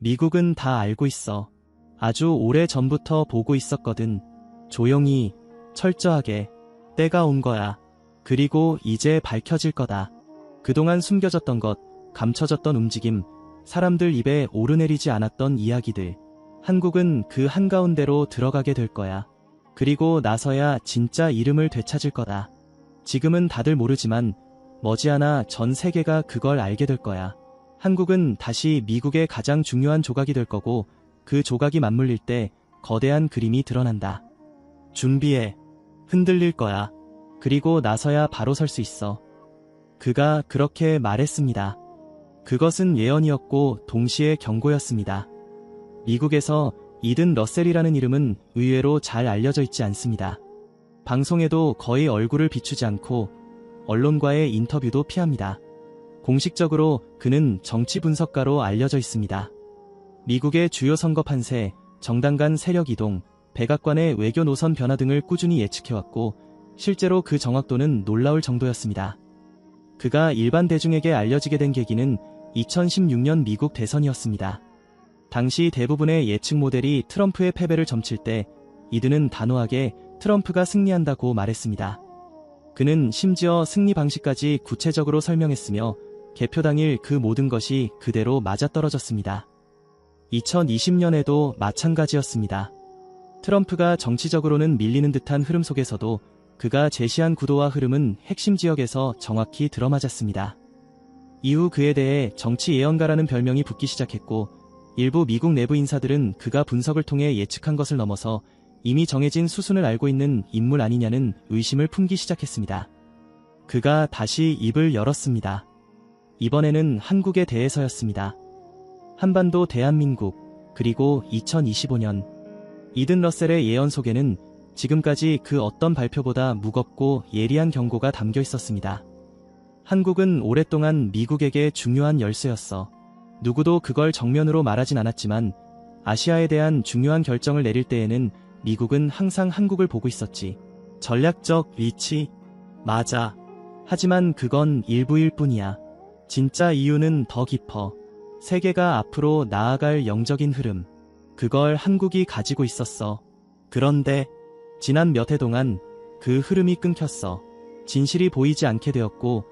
미국은 다 알고 있어. 아주 오래 전부터 보고 있었거든. 조용히, 철저하게. 때가 온 거야. 그리고 이제 밝혀질 거다. 그동안 숨겨졌던 것, 감춰졌던 움직임, 사람들 입에 오르내리지 않았던 이야기들. 한국은 그 한가운데로 들어가게 될 거야. 그리고 나서야 진짜 이름을 되찾을 거다. 지금은 다들 모르지만 머지않아 전 세계가 그걸 알게 될 거야. 한국은 다시 미국의 가장 중요한 조각이 될 거고 그 조각이 맞물릴 때 거대한 그림이 드러난다. 준비해. 흔들릴 거야. 그리고 나서야 바로 설 수 있어. 그가 그렇게 말했습니다. 그것은 예언이었고 동시에 경고였습니다. 미국에서 이든 러셀이라는 이름은 의외로 잘 알려져 있지 않습니다. 방송에도 거의 얼굴을 비추지 않고 언론과의 인터뷰도 피합니다. 공식적으로 그는 정치 분석가로 알려져 있습니다. 미국의 주요 선거 판세, 정당 간 세력 이동, 백악관의 외교 노선 변화 등을 꾸준히 예측해왔고 실제로 그 정확도는 놀라울 정도였습니다. 그가 일반 대중에게 알려지게 된 계기는 2016년 미국 대선이었습니다. 당시 대부분의 예측 모델이 트럼프의 패배를 점칠 때 이드는 단호하게 트럼프가 승리한다고 말했습니다. 그는 심지어 승리 방식까지 구체적으로 설명했으며 개표 당일 그 모든 것이 그대로 맞아떨어졌습니다. 2020년에도 마찬가지였습니다. 트럼프가 정치적으로는 밀리는 듯한 흐름 속에서도 그가 제시한 구도와 흐름은 핵심 지역에서 정확히 들어맞았습니다. 이후 그에 대해 정치 예언가라는 별명이 붙기 시작했고 일부 미국 내부 인사들은 그가 분석을 통해 예측한 것을 넘어서 이미 정해진 수순을 알고 있는 인물 아니냐는 의심을 품기 시작했습니다. 그가 다시 입을 열었습니다. 이번에는 한국에 대해서였습니다. 한반도 대한민국, 그리고 2025년. 이든 러셀의 예언 속에는 지금까지 그 어떤 발표보다 무겁고 예리한 경고가 담겨 있었습니다. 한국은 오랫동안 미국에게 중요한 열쇠였어. 누구도 그걸 정면으로 말하진 않았지만 아시아에 대한 중요한 결정을 내릴 때에는 미국은 항상 한국을 보고 있었지. 전략적 위치. 맞아. 하지만 그건 일부일 뿐이야. 진짜 이유는 더 깊어. 세계가 앞으로 나아갈 영적인 흐름. 그걸 한국이 가지고 있었어. 그런데 지난 몇 해 동안 그 흐름이 끊겼어. 진실이 보이지 않게 되었고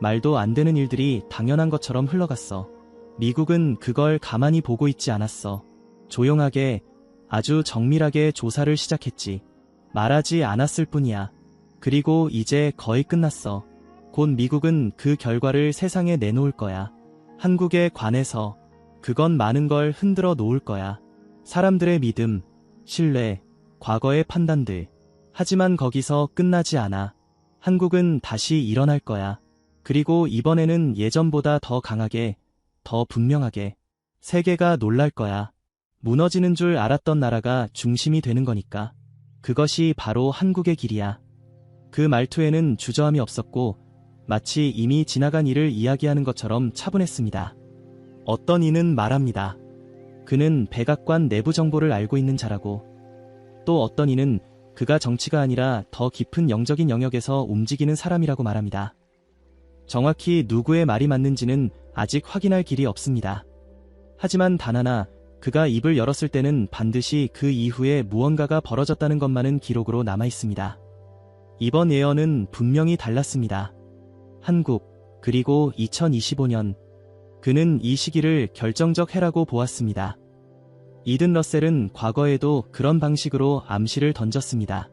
말도 안 되는 일들이 당연한 것처럼 흘러갔어. 미국은 그걸 가만히 보고 있지 않았어. 조용하게 아주 정밀하게 조사를 시작했지. 말하지 않았을 뿐이야. 그리고 이제 거의 끝났어. 곧 미국은 그 결과를 세상에 내놓을 거야. 한국에 관해서 그건 많은 걸 흔들어 놓을 거야. 사람들의 믿음, 신뢰, 과거의 판단들. 하지만 거기서 끝나지 않아. 한국은 다시 일어날 거야. 그리고 이번에는 예전보다 더 강하게, 더 분명하게. 세계가 놀랄 거야. 무너지는 줄 알았던 나라가 중심이 되는 거니까. 그것이 바로 한국의 길이야. 그 말투에는 주저함이 없었고 마치 이미 지나간 일을 이야기하는 것처럼 차분했습니다. 어떤 이는 말합니다. 그는 백악관 내부 정보를 알고 있는 자라고. 또 어떤 이는 그가 정치가 아니라 더 깊은 영적인 영역에서 움직이는 사람이라고 말합니다. 정확히 누구의 말이 맞는지는 아직 확인할 길이 없습니다. 하지만 단 하나 그가 입을 열었을 때는 반드시 그 이후에 무언가가 벌어졌다는 것만은 기록으로 남아 있습니다. 이번 예언은 분명히 달랐습니다. 한국, 그리고 2025년. 그는 이 시기를 결정적 해라고 보았습니다. 이든 러셀은 과거에도 그런 방식으로 암시를 던졌습니다.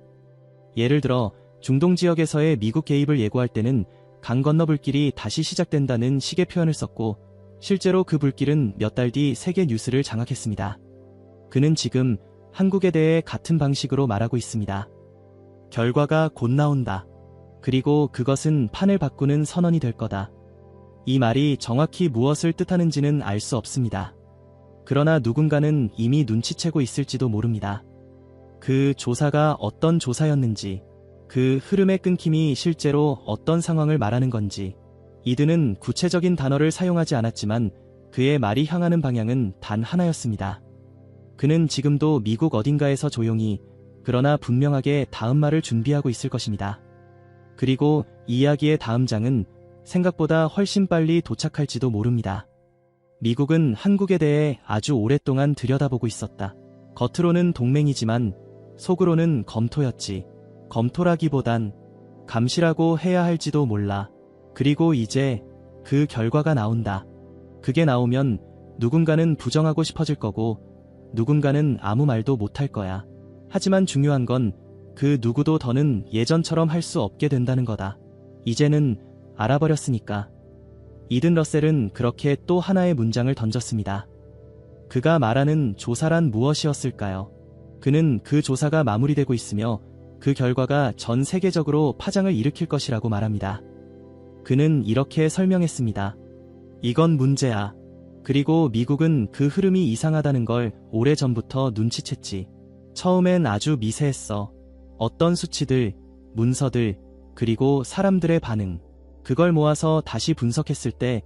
예를 들어 중동 지역에서의 미국 개입을 예고할 때는 강 건너 불길이 다시 시작된다는 식의 표현을 썼고 실제로 그 불길은 몇 달 뒤 세계 뉴스를 장악했습니다. 그는 지금 한국에 대해 같은 방식으로 말하고 있습니다. 결과가 곧 나온다. 그리고 그것은 판을 바꾸는 선언이 될 거다. 이 말이 정확히 무엇을 뜻하는지는 알 수 없습니다. 그러나 누군가는 이미 눈치채고 있을지도 모릅니다. 그 조사가 어떤 조사였는지, 그 흐름의 끊김이 실제로 어떤 상황을 말하는 건지, 이드는 구체적인 단어를 사용하지 않았지만 그의 말이 향하는 방향은 단 하나였습니다. 그는 지금도 미국 어딘가에서 조용히 그러나 분명하게 다음 말을 준비하고 있을 것입니다. 그리고 이야기의 다음 장은 생각보다 훨씬 빨리 도착할지도 모릅니다. 미국은 한국에 대해 아주 오랫동안 들여다보고 있었다. 겉으로는 동맹이지만 속으로는 검토였지. 검토라기보단 감시라고 해야 할지도 몰라. 그리고 이제 그 결과가 나온다. 그게 나오면 누군가는 부정하고 싶어질 거고 누군가는 아무 말도 못할 거야. 하지만 중요한 건 그 누구도 더는 예전처럼 할 수 없게 된다는 거다. 이제는 알아버렸으니까. 이든 러셀은 그렇게 또 하나의 문장을 던졌습니다. 그가 말하는 조사란 무엇이었을까요? 그는 그 조사가 마무리되고 있으며 그 결과가 전 세계적으로 파장을 일으킬 것이라고 말합니다. 그는 이렇게 설명했습니다. 이건 문제야. 그리고 미국은 그 흐름이 이상하다는 걸 오래전부터 눈치챘지. 처음엔 아주 미세했어. 어떤 수치들, 문서들, 그리고 사람들의 반응. 그걸 모아서 다시 분석했을 때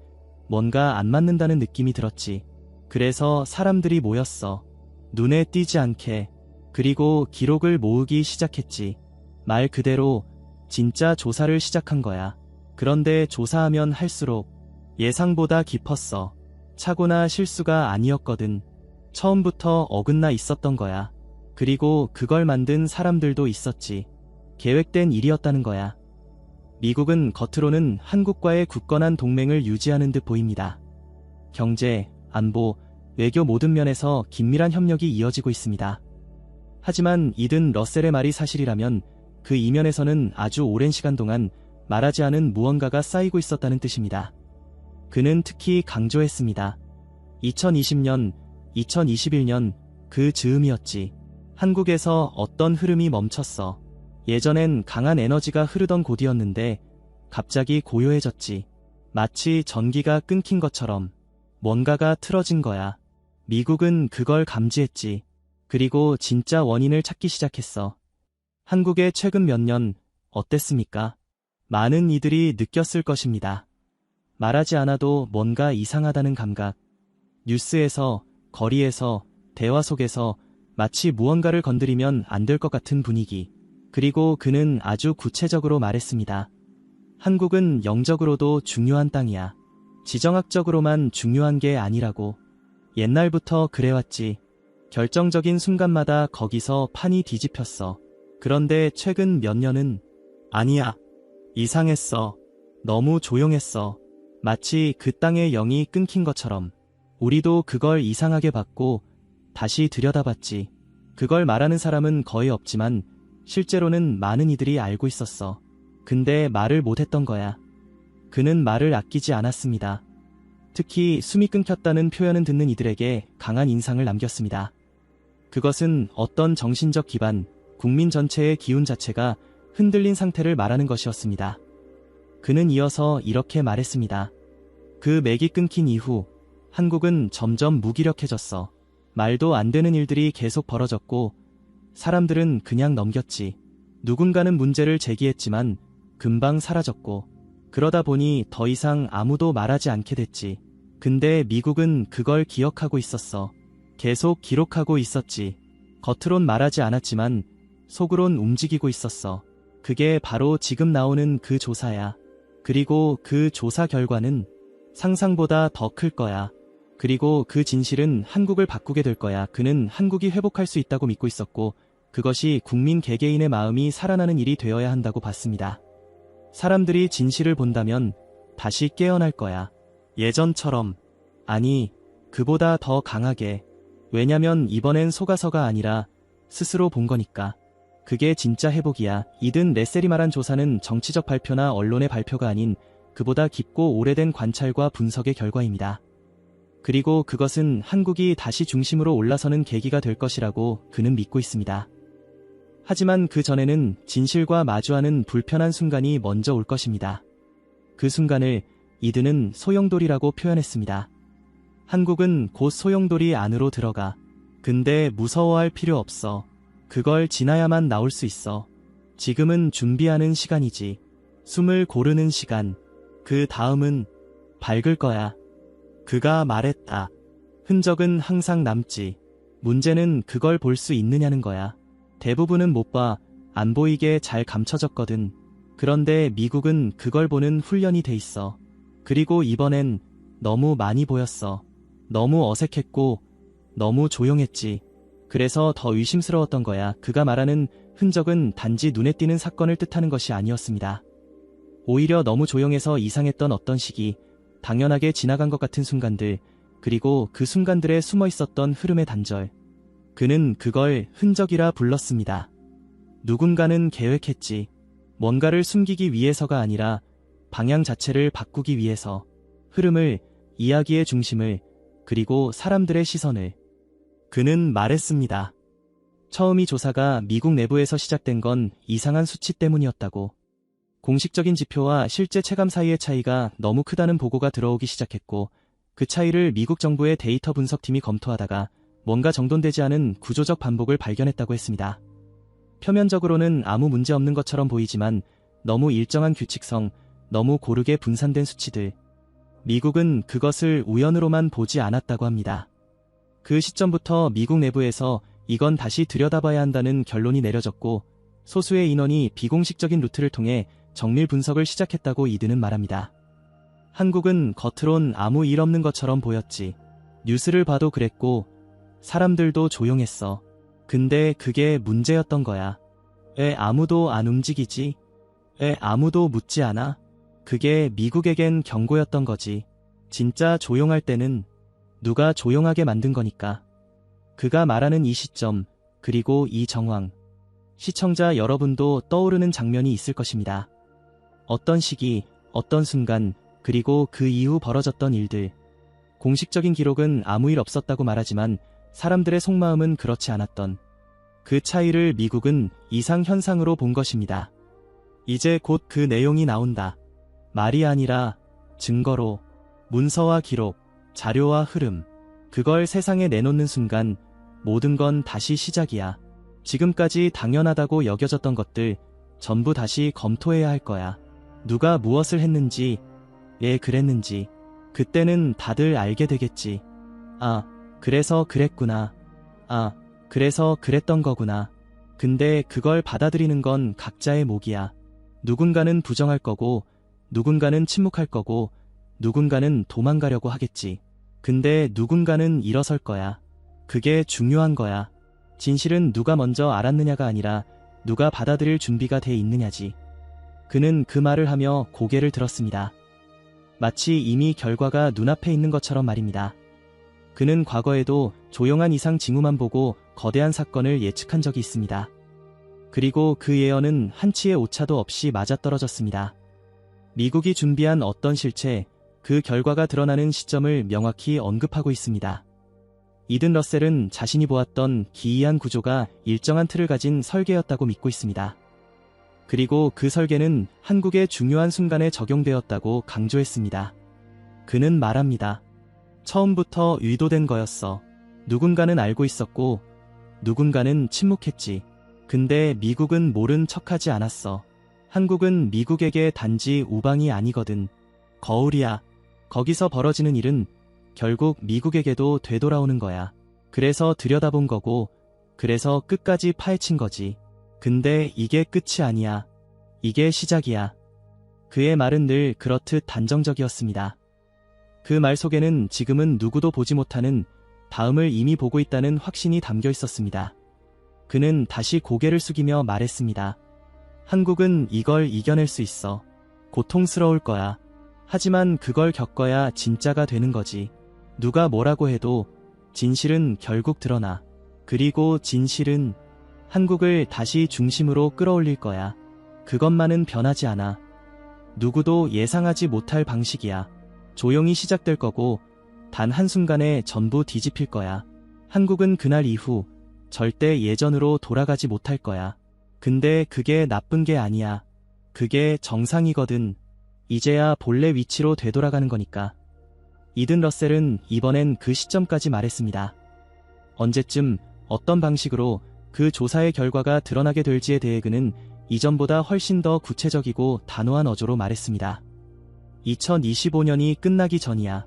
뭔가 안 맞는다는 느낌이 들었지. 그래서 사람들이 모였어. 눈에 띄지 않게. 그리고 기록을 모으기 시작했지. 말 그대로 진짜 조사를 시작한 거야. 그런데 조사하면 할수록 예상보다 깊었어. 차고나 실수가 아니었거든. 처음부터 어긋나 있었던 거야. 그리고 그걸 만든 사람들도 있었지. 계획된 일이었다는 거야. 미국은 겉으로는 한국과의 굳건한 동맹을 유지하는 듯 보입니다. 경제, 안보, 외교 모든 면에서 긴밀한 협력이 이어지고 있습니다. 하지만 이든 러셀의 말이 사실이라면 그 이면에서는 아주 오랜 시간 동안 말하지 않은 무언가가 쌓이고 있었다는 뜻입니다. 그는 특히 강조했습니다. 2020년, 2021년 그 즈음이었지. 한국에서 어떤 흐름이 멈췄어. 예전엔 강한 에너지가 흐르던 곳이었는데 갑자기 고요해졌지. 마치 전기가 끊긴 것처럼 뭔가가 틀어진 거야. 미국은 그걸 감지했지. 그리고 진짜 원인을 찾기 시작했어. 한국의 최근 몇 년 어땠습니까? 많은 이들이 느꼈을 것입니다. 말하지 않아도 뭔가 이상하다는 감각. 뉴스에서, 거리에서, 대화 속에서 마치 무언가를 건드리면 안 될 것 같은 분위기. 그리고 그는 아주 구체적으로 말했습니다. 한국은 영적으로도 중요한 땅이야. 지정학적으로만 중요한 게 아니라고. 옛날부터 그래왔지. 결정적인 순간마다 거기서 판이 뒤집혔어. 그런데 최근 몇 년은 아니야. 이상했어. 너무 조용했어. 마치 그 땅의 영이 끊긴 것처럼. 우리도 그걸 이상하게 봤고 다시 들여다봤지. 그걸 말하는 사람은 거의 없지만 실제로는 많은 이들이 알고 있었어. 근데 말을 못했던 거야. 그는 말을 아끼지 않았습니다. 특히 숨이 끊겼다는 표현은 듣는 이들에게 강한 인상을 남겼습니다. 그것은 어떤 정신적 기반, 국민 전체의 기운 자체가 흔들린 상태를 말하는 것이었습니다. 그는 이어서 이렇게 말했습니다. 그 맥이 끊긴 이후 한국은 점점 무기력해졌어. 말도 안 되는 일들이 계속 벌어졌고 사람들은 그냥 넘겼지. 누군가는 문제를 제기했지만 금방 사라졌고 그러다 보니 더 이상 아무도 말하지 않게 됐지. 근데 미국은 그걸 기억하고 있었어. 계속 기록하고 있었지. 겉으론 말하지 않았지만 속으론 움직이고 있었어. 그게 바로 지금 나오는 그 조사야. 그리고 그 조사 결과는 상상보다 더 클 거야. 그리고 그 진실은 한국을 바꾸게 될 거야. 그는 한국이 회복할 수 있다고 믿고 있었고 그것이 국민 개개인의 마음이 살아나는 일이 되어야 한다고 봤습니다. 사람들이 진실을 본다면 다시 깨어날 거야. 예전처럼. 아니, 그보다 더 강하게. 왜냐면 이번엔 속아서가 아니라 스스로 본 거니까. 그게 진짜 회복이야. 이든 레셀이 말한 조사는 정치적 발표나 언론의 발표가 아닌 그보다 깊고 오래된 관찰과 분석의 결과입니다. 그리고 그것은 한국이 다시 중심으로 올라서는 계기가 될 것이라고 그는 믿고 있습니다. 하지만 그 전에는 진실과 마주하는 불편한 순간이 먼저 올 것입니다. 그 순간을 이드는 소용돌이라고 표현했습니다. 한국은 곧 소용돌이 안으로 들어가. 근데 무서워할 필요 없어. 그걸 지나야만 나올 수 있어. 지금은 준비하는 시간이지. 숨을 고르는 시간. 그 다음은 밝을 거야. 그가 말했다. 흔적은 항상 남지. 문제는 그걸 볼 수 있느냐는 거야. 대부분은 못 봐. 안 보이게 잘 감춰졌거든. 그런데 미국은 그걸 보는 훈련이 돼 있어. 그리고 이번엔 너무 많이 보였어. 너무 어색했고 너무 조용했지. 그래서 더 의심스러웠던 거야. 그가 말하는 흔적은 단지 눈에 띄는 사건을 뜻하는 것이 아니었습니다. 오히려 너무 조용해서 이상했던 어떤 시기, 당연하게 지나간 것 같은 순간들, 그리고 그 순간들에 숨어 있었던 흐름의 단절. 그는 그걸 흔적이라 불렀습니다. 누군가는 계획했지. 뭔가를 숨기기 위해서가 아니라 방향 자체를 바꾸기 위해서 흐름을, 이야기의 중심을, 그리고 사람들의 시선을. 그는 말했습니다. 처음 이 조사가 미국 내부에서 시작된 건 이상한 수치 때문이었다고. 공식적인 지표와 실제 체감 사이의 차이가 너무 크다는 보고가 들어오기 시작했고, 그 차이를 미국 정부의 데이터 분석팀이 검토하다가 뭔가 정돈되지 않은 구조적 반복을 발견했다고 했습니다. 표면적으로는 아무 문제 없는 것처럼 보이지만 너무 일정한 규칙성, 너무 고르게 분산된 수치들. 미국은 그것을 우연으로만 보지 않았다고 합니다. 그 시점부터 미국 내부에서 이건 다시 들여다봐야 한다는 결론이 내려졌고 소수의 인원이 비공식적인 루트를 통해 정밀 분석을 시작했다고 이드는 말합니다. 한국은 겉으론 아무 일 없는 것처럼 보였지. 뉴스를 봐도 그랬고 사람들도 조용했어. 근데 그게 문제였던 거야. 왜 아무도 안 움직이지? 왜 아무도 묻지 않아? 그게 미국에겐 경고였던 거지. 진짜 조용할 때는 누가 조용하게 만든 거니까. 그가 말하는 이 시점, 그리고 이 정황. 시청자 여러분도 떠오르는 장면이 있을 것입니다. 어떤 시기, 어떤 순간, 그리고 그 이후 벌어졌던 일들. 공식적인 기록은 아무 일 없었다고 말하지만 사람들의 속마음은 그렇지 않았던 그 차이를 미국은 이상 현상으로 본 것입니다. 이제 곧 그 내용이 나온다. 말이 아니라 증거로 문서와 기록, 자료와 흐름, 그걸 세상에 내놓는 순간 모든 건 다시 시작이야. 지금까지 당연하다고 여겨졌던 것들 전부 다시 검토해야 할 거야. 누가 무엇을 했는지, 왜 그랬는지, 그때는 다들 알게 되겠지. 아, 그래서 그랬구나. 아, 그래서 그랬던 거구나. 근데 그걸 받아들이는 건 각자의 몫이야. 누군가는 부정할 거고, 누군가는 침묵할 거고, 누군가는 도망가려고 하겠지. 근데 누군가는 일어설 거야. 그게 중요한 거야. 진실은 누가 먼저 알았느냐가 아니라 누가 받아들일 준비가 돼 있느냐지. 그는 그 말을 하며 고개를 들었습니다. 마치 이미 결과가 눈앞에 있는 것처럼 말입니다. 그는 과거에도 조용한 이상 징후만 보고 거대한 사건을 예측한 적이 있습니다. 그리고 그 예언은 한치의 오차도 없이 맞아떨어졌습니다. 미국이 준비한 어떤 실체, 그 결과가 드러나는 시점을 명확히 언급하고 있습니다. 이든 러셀은 자신이 보았던 기이한 구조가 일정한 틀을 가진 설계였다고 믿고 있습니다. 그리고 그 설계는 한국의 중요한 순간에 적용되었다고 강조했습니다. 그는 말합니다. 처음부터 의도된 거였어. 누군가는 알고 있었고, 누군가는 침묵했지. 근데 미국은 모른 척하지 않았어. 한국은 미국에게 단지 우방이 아니거든. 거울이야. 거기서 벌어지는 일은 결국 미국에게도 되돌아오는 거야. 그래서 들여다본 거고, 그래서 끝까지 파헤친 거지. 근데 이게 끝이 아니야. 이게 시작이야. 그의 말은 늘 그렇듯 단정적이었습니다. 그 말 속에는 지금은 누구도 보지 못하는 다음을 이미 보고 있다는 확신이 담겨 있었습니다. 그는 다시 고개를 숙이며 말했습니다. 한국은 이걸 이겨낼 수 있어. 고통스러울 거야. 하지만 그걸 겪어야 진짜가 되는 거지. 누가 뭐라고 해도 진실은 결국 드러나. 그리고 진실은 한국을 다시 중심으로 끌어올릴 거야. 그것만은 변하지 않아. 누구도 예상하지 못할 방식이야. 조용히 시작될 거고 단 한순간에 전부 뒤집힐 거야. 한국은 그날 이후 절대 예전으로 돌아가지 못할 거야. 근데 그게 나쁜 게 아니야. 그게 정상이거든. 이제야 본래 위치로 되돌아가는 거니까. 이든 러셀은 이번엔 그 시점까지 말했습니다. 언제쯤 어떤 방식으로 그 조사의 결과가 드러나게 될지에 대해 그는 이전보다 훨씬 더 구체적이고 단호한 어조로 말했습니다. 2025년이 끝나기 전이야.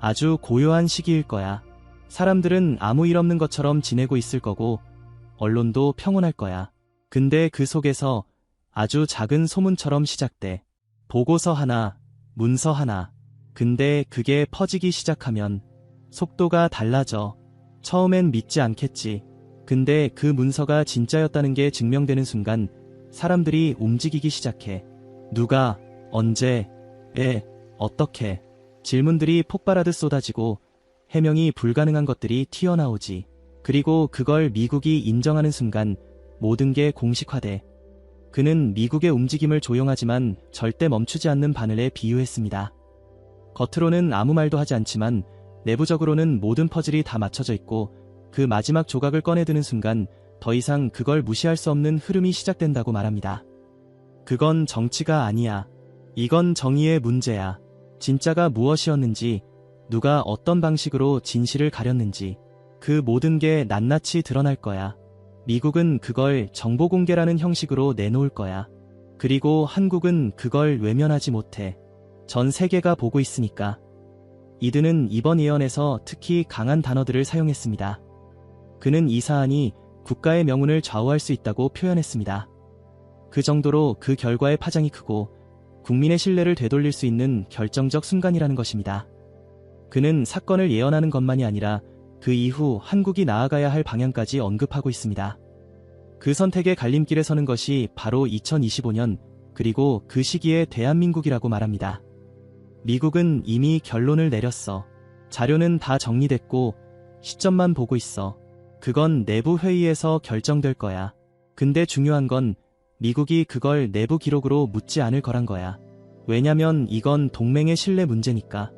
아주 고요한 시기일 거야. 사람들은 아무 일 없는 것처럼 지내고 있을 거고, 언론도 평온할 거야. 근데 그 속에서 아주 작은 소문처럼 시작돼. 보고서 하나, 문서 하나. 근데 그게 퍼지기 시작하면 속도가 달라져. 처음엔 믿지 않겠지. 근데 그 문서가 진짜였다는 게 증명되는 순간 사람들이 움직이기 시작해. 누가, 언제, 에, 어떻게. 질문들이 폭발하듯 쏟아지고 해명이 불가능한 것들이 튀어나오지. 그리고 그걸 미국이 인정하는 순간 모든 게 공식화돼. 그는 미국의 움직임을 조용하지만 절대 멈추지 않는 바늘에 비유했습니다. 겉으로는 아무 말도 하지 않지만 내부적으로는 모든 퍼즐이 다 맞춰져 있고 그 마지막 조각을 꺼내드는 순간 더 이상 그걸 무시할 수 없는 흐름이 시작된다고 말합니다. 그건 정치가 아니야. 이건 정의의 문제야. 진짜가 무엇이었는지, 누가 어떤 방식으로 진실을 가렸는지, 그 모든 게 낱낱이 드러날 거야. 미국은 그걸 정보 공개라는 형식으로 내놓을 거야. 그리고 한국은 그걸 외면하지 못해. 전 세계가 보고 있으니까. 이드는 이번 예언에서 특히 강한 단어들을 사용했습니다. 그는 이 사안이 국가의 명운을 좌우할 수 있다고 표현했습니다. 그 정도로 그 결과의 파장이 크고 국민의 신뢰를 되돌릴 수 있는 결정적 순간이라는 것입니다. 그는 사건을 예언하는 것만이 아니라 그 이후 한국이 나아가야 할 방향까지 언급하고 있습니다. 그 선택의 갈림길에 서는 것이 바로 2025년 그리고 그 시기에 대한민국이라고 말합니다. 미국은 이미 결론을 내렸어. 자료는 다 정리됐고 시점만 보고 있어. 그건 내부 회의에서 결정될 거야. 근데 중요한 건 미국이 그걸 내부 기록으로 묻지 않을 거란 거야. 왜냐면 이건 동맹의 신뢰 문제니까.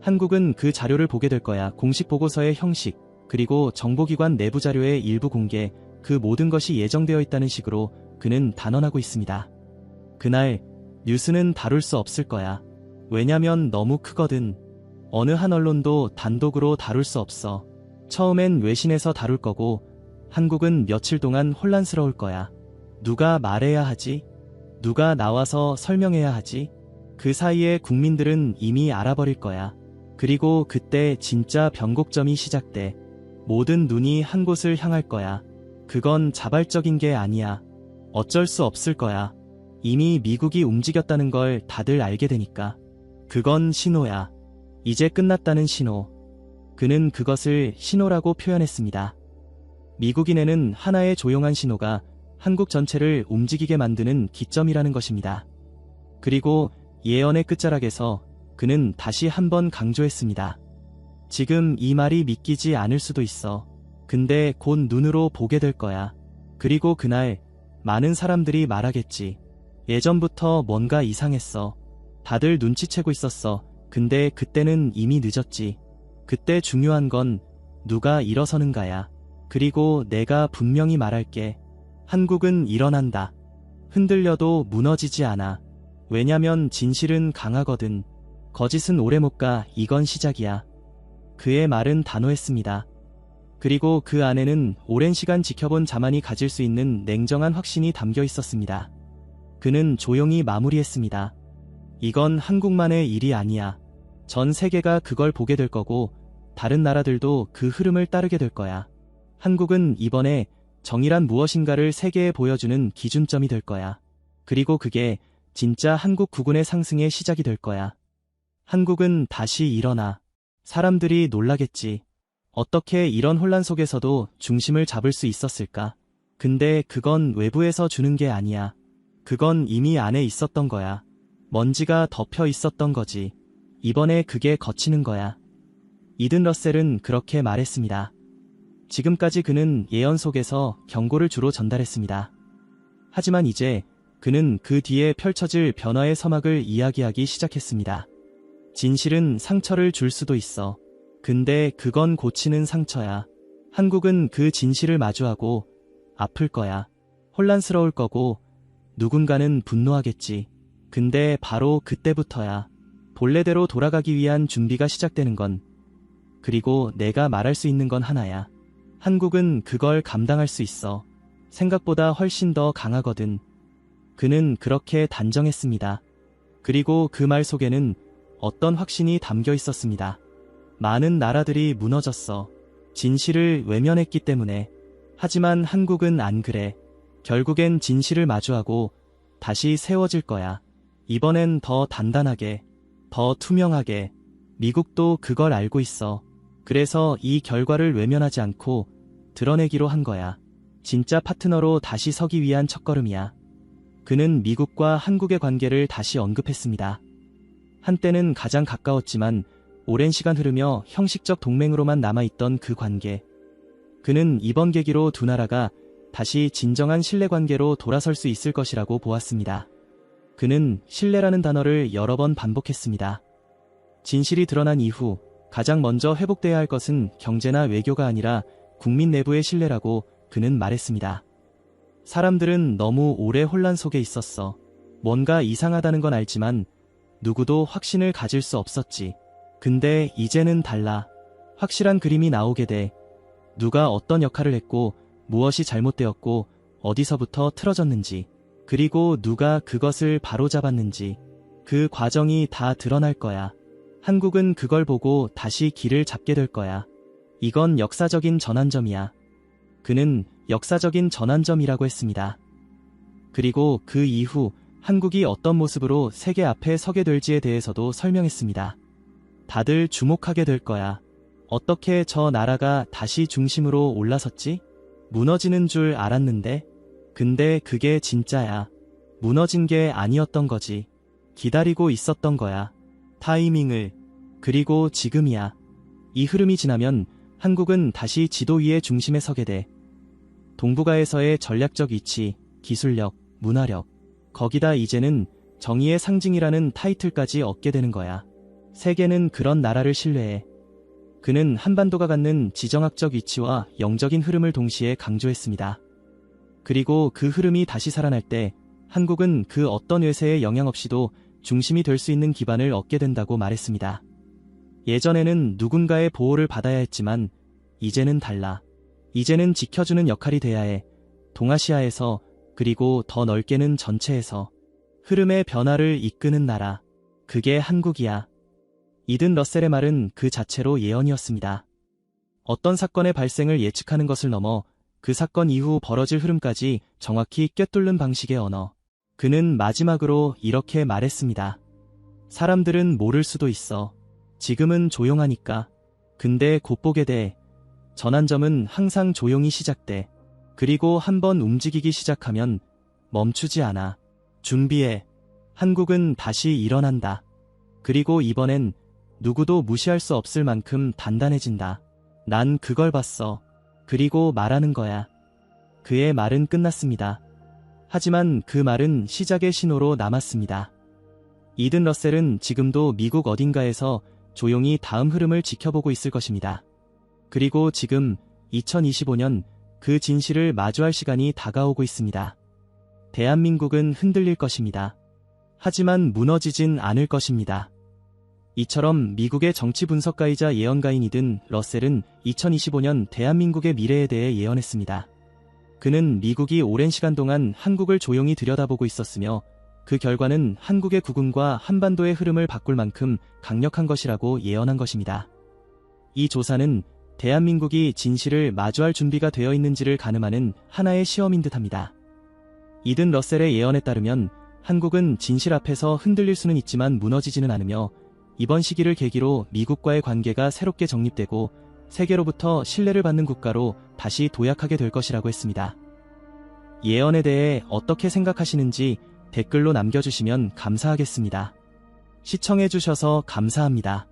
한국은 그 자료를 보게 될 거야. 공식 보고서의 형식, 그리고 정보기관 내부 자료의 일부 공개, 그 모든 것이 예정되어 있다는 식으로 그는 단언하고 있습니다. 그날 뉴스는 다룰 수 없을 거야. 왜냐면 너무 크거든. 어느 한 언론도 단독으로 다룰 수 없어. 처음엔 외신에서 다룰 거고 한국은 며칠 동안 혼란스러울 거야. 누가 말해야 하지? 누가 나와서 설명해야 하지? 그 사이에 국민들은 이미 알아버릴 거야. 그리고 그때 진짜 변곡점이 시작돼. 모든 눈이 한 곳을 향할 거야. 그건 자발적인 게 아니야. 어쩔 수 없을 거야. 이미 미국이 움직였다는 걸 다들 알게 되니까. 그건 신호야. 이제 끝났다는 신호. 그는 그것을 신호라고 표현했습니다. 미국인에는 하나의 조용한 신호가 한국 전체를 움직이게 만드는 기점이라는 것입니다. 그리고 예언의 끝자락에서 그는 다시 한번 강조했습니다. 지금 이 말이 믿기지 않을 수도 있어. 근데 곧 눈으로 보게 될 거야. 그리고 그날 많은 사람들이 말하겠지. 예전부터 뭔가 이상했어. 다들 눈치채고 있었어. 근데 그때는 이미 늦었지. 그때 중요한 건 누가 일어서는가야. 그리고 내가 분명히 말할게. 한국은 일어난다. 흔들려도 무너지지 않아. 왜냐면 진실은 강하거든. 거짓은 오래 못 가, 이건 시작이야. 그의 말은 단호했습니다. 그리고 그 안에는 오랜 시간 지켜본 자만이 가질 수 있는 냉정한 확신이 담겨 있었습니다. 그는 조용히 마무리했습니다. 이건 한국만의 일이 아니야. 전 세계가 그걸 보게 될 거고, 다른 나라들도 그 흐름을 따르게 될 거야. 한국은 이번에 정의란 무엇인가를 세계에 보여주는 기준점이 될 거야. 그리고 그게 진짜 한국 국군의 상승의 시작이 될 거야. 한국은 다시 일어나. 사람들이 놀라겠지. 어떻게 이런 혼란 속에서도 중심을 잡을 수 있었을까? 근데 그건 외부에서 주는 게 아니야. 그건 이미 안에 있었던 거야. 먼지가 덮여 있었던 거지. 이번에 그게 거치는 거야. 이든 러셀은 그렇게 말했습니다. 지금까지 그는 예언 속에서 경고를 주로 전달했습니다. 하지만 이제 그는 그 뒤에 펼쳐질 변화의 서막을 이야기하기 시작했습니다. 진실은 상처를 줄 수도 있어. 근데 그건 고치는 상처야. 한국은 그 진실을 마주하고 아플 거야. 혼란스러울 거고 누군가는 분노하겠지. 근데 바로 그때부터야. 본래대로 돌아가기 위한 준비가 시작되는 건 그리고 내가 말할 수 있는 건 하나야. 한국은 그걸 감당할 수 있어. 생각보다 훨씬 더 강하거든. 그는 그렇게 단정했습니다. 그리고 그 말 속에는 어떤 확신이 담겨 있었습니다. 많은 나라들이 무너졌어. 진실을 외면했기 때문에. 하지만 한국은 안 그래. 결국엔 진실을 마주하고 다시 세워질 거야. 이번엔 더 단단하게, 더 투명하게. 미국도 그걸 알고 있어. 그래서 이 결과를 외면하지 않고 드러내기로 한 거야. 진짜 파트너로 다시 서기 위한 첫걸음이야. 그는 미국과 한국의 관계를 다시 언급했습니다. 한때는 가장 가까웠지만 오랜 시간 흐르며 형식적 동맹으로만 남아있던 그 관계. 그는 이번 계기로 두 나라가 다시 진정한 신뢰 관계로 돌아설 수 있을 것이라고 보았습니다. 그는 신뢰라는 단어를 여러 번 반복했습니다. 진실이 드러난 이후 가장 먼저 회복돼야 할 것은 경제나 외교가 아니라 국민 내부의 신뢰라고 그는 말했습니다. 사람들은 너무 오래 혼란 속에 있었어. 뭔가 이상하다는 건 알지만 누구도 확신을 가질 수 없었지. 근데 이제는 달라. 확실한 그림이 나오게 돼. 누가 어떤 역할을 했고 무엇이 잘못되었고 어디서부터 틀어졌는지 그리고 누가 그것을 바로잡았는지 그 과정이 다 드러날 거야. 한국은 그걸 보고 다시 길을 잡게 될 거야. 이건 역사적인 전환점이야. 그는 역사적인 전환점이라고 했습니다. 그리고 그 이후 한국이 어떤 모습으로 세계 앞에 서게 될지에 대해서도 설명했습니다. 다들 주목하게 될 거야. 어떻게 저 나라가 다시 중심으로 올라섰지? 무너지는 줄 알았는데? 근데 그게 진짜야. 무너진 게 아니었던 거지. 기다리고 있었던 거야. 타이밍을. 그리고 지금이야. 이 흐름이 지나면 한국은 다시 지도 위의 중심에 서게 돼. 동북아에서의 전략적 위치, 기술력, 문화력, 거기다 이제는 정의의 상징이라는 타이틀까지 얻게 되는 거야. 세계는 그런 나라를 신뢰해. 그는 한반도가 갖는 지정학적 위치와 영적인 흐름을 동시에 강조했습니다. 그리고 그 흐름이 다시 살아날 때 한국은 그 어떤 외세의 영향 없이도 중심이 될 수 있는 기반을 얻게 된다고 말했습니다. 예전에는 누군가의 보호를 받아야 했지만 이제는 달라. 이제는 지켜주는 역할이 돼야 해. 동아시아에서 그리고 더 넓게는 전체에서 흐름의 변화를 이끄는 나라. 그게 한국이야. 이든 러셀의 말은 그 자체로 예언이었습니다. 어떤 사건의 발생을 예측하는 것을 넘어 그 사건 이후 벌어질 흐름까지 정확히 꿰뚫는 방식의 언어. 그는 마지막으로 이렇게 말했습니다. 사람들은 모를 수도 있어. 지금은 조용하니까. 근데 곧 보게 돼. 전환점은 항상 조용히 시작돼. 그리고 한번 움직이기 시작하면 멈추지 않아. 준비해. 한국은 다시 일어난다. 그리고 이번엔 누구도 무시할 수 없을 만큼 단단해진다. 난 그걸 봤어. 그리고 말하는 거야. 그의 말은 끝났습니다. 하지만 그 말은 시작의 신호로 남았습니다. 이든 러셀은 지금도 미국 어딘가에서 조용히 다음 흐름을 지켜보고 있을 것입니다. 그리고 지금 2025년 그 진실을 마주할 시간이 다가오고 있습니다. 대한민국은 흔들릴 것입니다. 하지만 무너지진 않을 것입니다. 이처럼 미국의 정치 분석가이자 예언가인이든 러셀은 2025년 대한민국의 미래에 대해 예언했습니다. 그는 미국이 오랜 시간 동안 한국을 조용히 들여다보고 있었으며 그 결과는 한국의 구군과 한반도의 흐름을 바꿀 만큼 강력한 것이라고 예언한 것입니다. 이 조사는 대한민국이 진실을 마주할 준비가 되어 있는지를 가늠하는 하나의 시험인 듯합니다. 이든 러셀의 예언에 따르면 한국은 진실 앞에서 흔들릴 수는 있지만 무너지지는 않으며 이번 시기를 계기로 미국과의 관계가 새롭게 정립되고 세계로부터 신뢰를 받는 국가로 다시 도약하게 될 것이라고 했습니다. 예언에 대해 어떻게 생각하시는지 댓글로 남겨주시면 감사하겠습니다. 시청해주셔서 감사합니다.